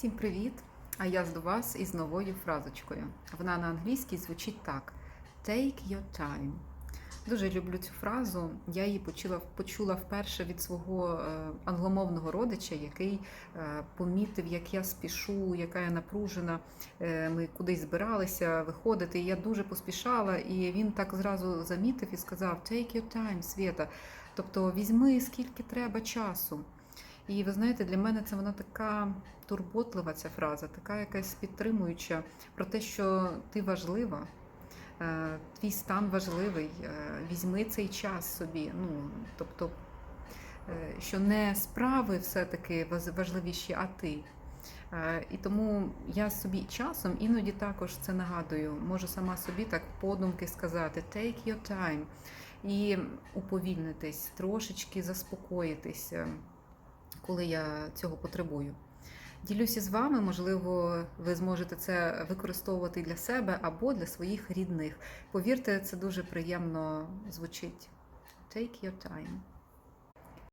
Всім привіт! А я до вас із новою фразочкою. Вона на англійській звучить так: Take your time. Дуже люблю цю фразу. Я її почула, почула вперше від свого е, англомовного родича, який е, помітив, як я спішу, яка я напружена. Е, Ми кудись збиралися виходити. і Я дуже поспішала, і він так зразу замітив і сказав: Take your time, Свята. Тобто візьми скільки треба часу. І ви знаєте, для мене це вона така турботлива ця фраза, така якась підтримуюча про те, що ти важлива, е, твій стан важливий, е, візьми цей час собі. Ну, тобто, е, що не справи все-таки важливіші, а ти. І тому я собі часом іноді також це нагадую, можу сама собі так подумки сказати: take your time і уповільнитись, трошечки заспокоїтись, е, коли я цього потребую. Ділюся з вами, можливо, ви зможете це використовувати для себе або для своїх рідних. Повірте, це дуже приємно звучить. Take your time.